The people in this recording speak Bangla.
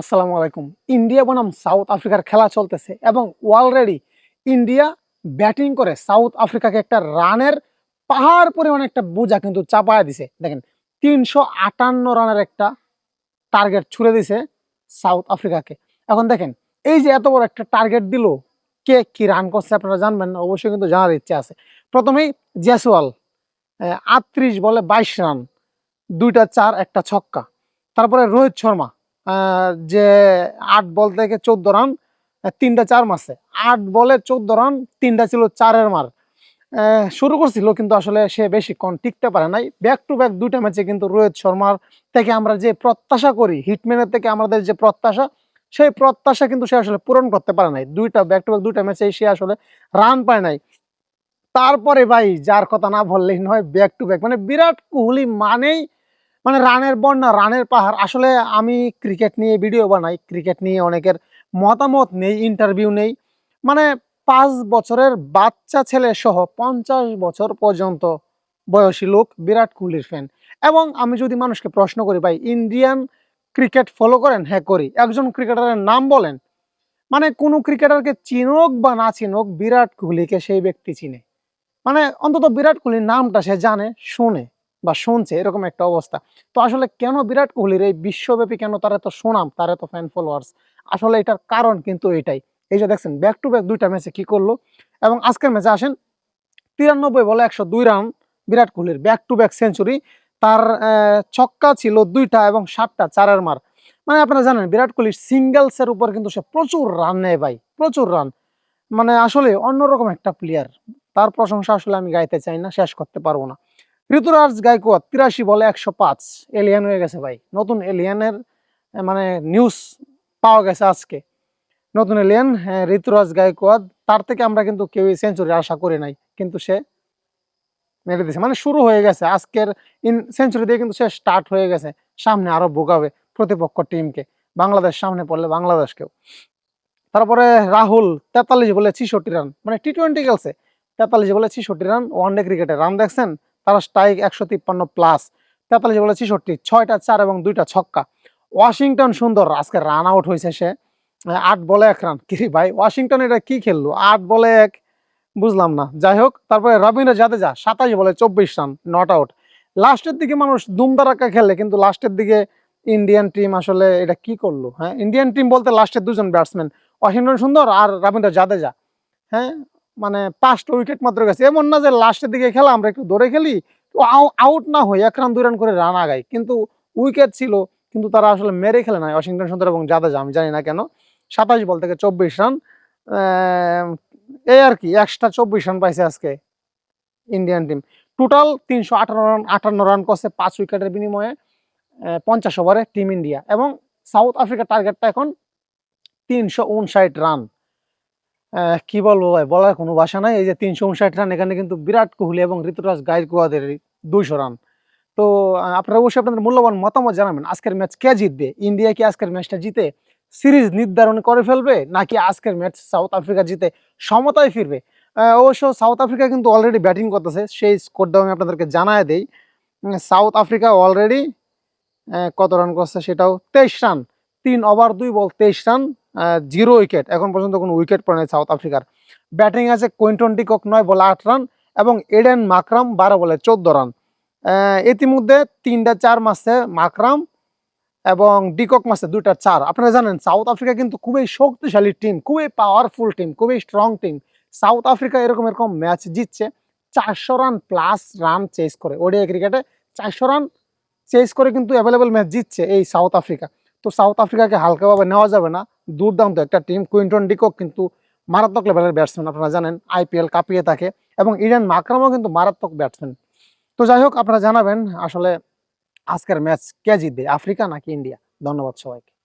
আসসালামু আলাইকুম। ইন্ডিয়া বনাম সাউথ আফ্রিকার খেলা চলতেছে এবং অলরেডি ইন্ডিয়া ব্যাটিং করে সাউথ আফ্রিকাকে একটা রানের পাহাড় পরিমাণ একটা বোঝা কিন্তু চাপায় দিছে। দেখেন, তিনশো আটান্ন রানের একটা টার্গেট ছুড়ে দিছে সাউথ আফ্রিকাকে। এখন দেখেন, এই যে এত বড় একটা টার্গেট দিল, কে কি রান করছে আপনারা জানবেন না, অবশ্যই কিন্তু জানার ইচ্ছে আছে। প্রথমেই জেসওয়াল আটত্রিশ বলে বাইশ রান, দুইটা চার, একটা ছক্কা। তারপরে রোহিত শর্মা যে আট বল থেকে চোদ্দ রান তিনটা চার মারছে। আট বলে চোদ্দ রান, তিনটা ছিল চারের মার। শুরু করছিল কিন্তু আসলে সে বেশিক্ষণ টিকতে পারে নাই। ব্যাক টু ব্যাক দুইটা ম্যাচে কিন্তু রোহিত শর্মার থেকে আমরা যে প্রত্যাশা করি হিটম্যানের থেকে আমাদের যে প্রত্যাশা, সেই প্রত্যাশা কিন্তু সে আসলে পূরণ করতে পারে নাই। দুইটা ব্যাক টু ব্যাক দুইটা ম্যাচে সে আসলে রান পায় নাই। তারপরে ভাই, যার কথা না বললেই নয় ব্যাক টু ব্যাক মানে বিরাট কোহলি মানেই মানে রানের বন্যা, রানের পাহাড়। আসলে আমি ক্রিকেট নিয়ে ভিডিও বানাই। ক্রিকেট নিয়ে অনেকের মতামত নেই ইন্টারভিউ নেই। মানে পাঁচ বছরের বাচ্চা ছেলে সহ পঞ্চাশ বছর পর্যন্ত বয়সী লোক বিরাট কোহলির ফ্যান এবং আমি যদি মানুষকে প্রশ্ন করি, ভাই ইন্ডিয়ান ক্রিকেট ফলো করেন? হ্যাঁ করি। একজন ক্রিকেটারের নাম বলেন। মানে কোনো ক্রিকেটারকে চিনুক বা না চিনুক, বিরাট কোহলিকে সেই ব্যক্তি চিনে। মানে অন্তত বিরাট কোহলির নামটা সে জানে, শুনে। বা শুনছে, এরকম একটা অবস্থা। তো আসলে কেন বিরাট কোহলির এই বিশ্বব্যাপী কেন তার এত সুনাম, তার এত ফ্যান ফলোয়ার্স আসলে এটার কারণ কিন্তু এটাই। এই যে দেখছেন ব্যাক টু ব্যাক দুইটা ম্যাচে কি করল? এবং আজকের ম্যাচে আসেন তিরানব্বই বলে একশো দুই রান বিরাট কোহলির। ব্যাক টু ব্যাক সেঞ্চুরি তার ছক্কা ছিল দুইটা এবং সাতটা চারের মার। মানে আপনারা জানেন, বিরাট কোহলির সিঙ্গেলসের উপর কিন্তু সে প্রচুর রান নেয় ভাই, প্রচুর রান মানে আসলে অন্যরকম একটা প্লেয়ার তার প্রশংসা আসলে আমি গাইতে চাই না, শেষ করতে পারব না। ঋতুরাজ গায়কোয়াদ তিরাশি বলে একশো পাঁচ। এলিয়ান হয়ে গেছে ভাই। নতুন এলিয়ানের মানে নিউজ পাওয়া গেছে আজকে। নতুন এলিয়ান ঋতুরাজ গায়কোয়াদ তার থেকে আমরা কিন্তু কেউই সেঞ্চুরি আশা করি নাই। কিন্তু সে মেরে দিয়েছে মানে শুরু হয়ে গেছে। আজকের ইন সেঞ্চুরি দিয়ে কিন্তু সে স্টার্ট হয়ে গেছে। সামনে আরও ভোগাবে প্রতিপক্ষ টিমকে। বাংলাদেশ সামনে পড়লে বাংলাদেশকেও। তারপরে রাহুল, তেতাল্লিশ বলে ছিষট্টি রান মানে টি টোয়েন্টি খেলছে। তেতাল্লিশ বলে ছিষট্টি রান ওয়ান ডে ক্রিকেটে রান দেখছেন? তারা স্ট্রাইক একশো তিপ্পান্ন প্লাস তেতাল্লিশ বলে ছিষট্টি, ছয়টা চার এবং দুইটা ছক্কা। ওয়াশিংটন সুন্দর, আজকে রান আউট হয়েছে সে। আট বলে এক রান কি ভাই, ওয়াশিংটন এটা কি খেললো? আট বলে এক, বুঝলাম না। যাই হোক, তারপরে রবীন্দ্র জাদেজা, সাতাশ বলে চব্বিশ রান নট আউট লাস্টের দিকে মানুষ দুমদারাক্কা খেলে, কিন্তু লাস্টের দিকে ইন্ডিয়ান টিম আসলে এটা কি করল হ্যাঁ? ইন্ডিয়ান টিম বলতে লাস্টের দুজন ব্যাটসম্যান ওয়াশিংটন সুন্দর আর রবীন্দ্র জাদেজা হ্যাঁ? মানে পাঁচটা উইকেট মাত্র গেছে। এমন না যে লাস্টের দিকে খেলা, আমরা একটু দৌড়ে খেলি, তো আউট না হই এক রান দুই রান করে রান আগাই কিন্তু উইকেট ছিল, কিন্তু তারা আসলে মেরে খেলে না ওয়াশিংটন সুন্দর এবং জাদেজা, আমি জানি না কেন। সাতাশ বল থেকে চব্বিশ রান এই আর কি এক্সট্রা চব্বিশ রান পাইছে আজকে ইন্ডিয়ান টিম টোটাল তিনশো আটান্ন রান আটান্ন রান করছে পাঁচ উইকেটের বিনিময়ে পঞ্চাশ ওভারে টিম ইন্ডিয়া এবং সাউথ আফ্রিকার টার্গেটটা এখন তিনশো উনষাট রান কি বলব ভাই, বলার কোনো ভাষা নাই। এই যে তিনশো উনষাট রান, এখানে কিন্তু বিরাট কোহলি এবং ঋতুরাজ গায়কোয়াদের দুইশো রান। তো আপনারা অবশ্যই আপনাদের মূল্যবান মতামত জানাবেন, আজকের ম্যাচ কে জিতবে? ইন্ডিয়া কি আজকের ম্যাচটা জিতে সিরিজ নির্ধারণ করে ফেলবে, নাকি আজকের ম্যাচ সাউথ আফ্রিকা জিতে সমতায় ফিরবে? অবশ্য সাউথ আফ্রিকা কিন্তু অলরেডি ব্যাটিং করতেছে, সেই স্কোরটাও আমি আপনাদেরকে জানায় দেই। সাউথ আফ্রিকা অলরেডি কত রান করছে সেটাও তেইশ রান। তিন ওভার দুই বল তেইশ রান। জিরো উইকেট এখন পর্যন্ত কোনো উইকেট পড়ে নাই সাউথ আফ্রিকার ব্যাটিং আছে কুইন্টন ডিকক নয়, বলে আট রান এবং এডেন মাকরাম বারো, বলে চোদ্দ রান ইতিমধ্যে তিনটা চার মাসে মাকরাম এবং ডিকক মাসে দুইটা চার। আপনারা জানেন সাউথ আফ্রিকা কিন্তু খুবই শক্তিশালী টিম খুবই পাওয়ারফুল টিম খুবই স্ট্রং টিম সাউথ আফ্রিকা এরকম এরকম ম্যাচ জিতছে, চারশো রান প্লাস রান চেস করে। ওডিআই ক্রিকেটে চারশো রান চেস করে কিন্তু অ্যাভেলেবেল ম্যাচ জিতছে এই সাউথ আফ্রিকা তো সাউথ আফ্রিকাকে হালকাভাবে নেওয়া যাবে না। দুর্দান্ত একটা টিম কুইন্টন ডিকক কিন্তু মারাত্মক লেভেলের ব্যাটসম্যান আপনারা জানেন আইপিএল কাঁপিয়ে থাকে এবং ইডেন মাকরামও কিন্তু মারাত্মক ব্যাটসম্যান তো যাই হোক, আপনারা জানাবেন আসলে আজকের ম্যাচ কে জিতবে, আফ্রিকা নাকি ইন্ডিয়া? ধন্যবাদ সবাইকে।